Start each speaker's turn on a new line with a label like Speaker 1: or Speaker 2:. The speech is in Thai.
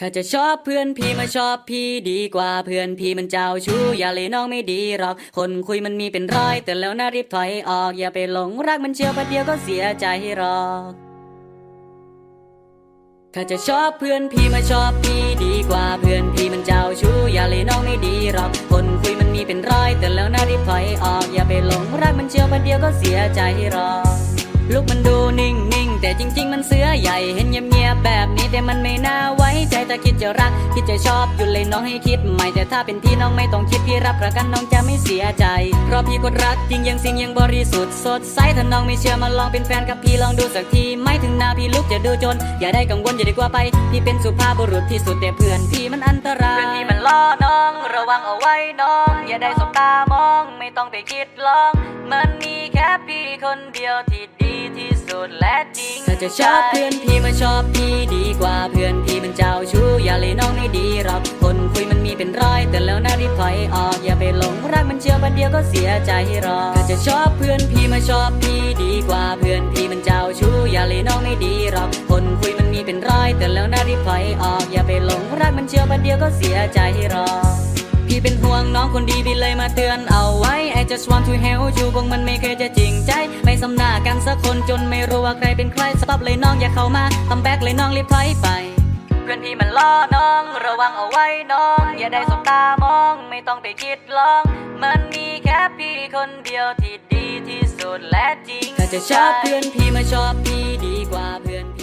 Speaker 1: ถ้าจะชอบเพื่อนพี่มาชอบพี่ดีกว่าเพื่อนพี่มันเจ้าชู้อย่าเลยน้องไม่ดีหรอก คนคุยมันมีเป็นร้อยแต่แล้วน่ารีบถอยออก อย่าไปหลงรักมันเชียวประเดี๋ยวก็เสียใจหรอกถ้าจะชอบเพื่อนพี่มาชอบพี่ดีกว่าเพื่อนพี่มันเจ้าชู้อย่าเลยน้องไม่ดีหรอก คนคุยมันมีเป็นร้อยแต่แล้วน่ารีบถอยออก อย่าไปหลงรักมันเชียวประเดี๋ยวก็เสียใจหรอกลูกมันดูนิ่งๆแต่จริง ๆ มันเสือใหญ่เห็นเงียบๆแบบนี้แต่มันไม่น่า จถ้าคิดจะรัก คิดจะชอบอยู่เลยน้องให้คิดใหม่แต่ถ้าเป็นพี่น้องไม่ต้องคิดพี่รับประกันน้องจะไม่เสียใจเพราะพี่คนรักจริงยังสิ่งยังบริสุทธิ์สดใสถ้าน้องไม่เชื่อมาลองเป็นแฟนกับพี่ลองดูสักทีไม่ถึงหน้าพี่ลูกจะดูจน อย่าได้กังวลอย่าได้กลัวไป พี่เป็นสุภาพบุรุษที่สุดแต่เพื่อนพี่มันอันตรายเพื่อนพี่มันล่อน้อง ระวังเอาไว้น้อง อย่าได้สบตามอง ไม่ต้องไปคิดลอง มันมีแค่พี่คนเดียวที่ดีที่สุดและจริงถ้าจะชอบเพื่อนพี่มาชอบพี่ดีกว่า ถอยออกอย่าไปหลงรักมันเชื่อประเดียวก็เสียใจหรอกถ้าจะชอบเพื่อนพี่มาชอบพี่ดีกว่าเพื่อนพี่มันเจ้าชู้อย่าเลยน้องไม่ดีหรอกคนคุยมันมีเป็นร้อยแต่แล้วน่ารีบถอยออกอย่าไปหลงรักมันเชื่อประเดียวก็เสียใจหรอกพี่เป็นห่วงน้องคนดีพี่เลยมาเตือนเอาไว้ I just want to help you พวกมันไม่เคยจะจริงใจ ไม่สำนากันสักคนจนไม่รู้ว่าใครเป็นใครสต็อปเลยน้องอย่าเข้ามาทำแบกเลยน้องรีบถอยไป เพื่อนพี่มันล่อน้อง ระวังเอาไว้น้อง อย่าได้สบตามอง ต้องไปคิดลอง มันมีแค่พี่คนเดียวที่ดีที่สุดและจริง ถ้าจะชอบเพื่อนพี่มาชอบพี่ดีกว่าเพื่อน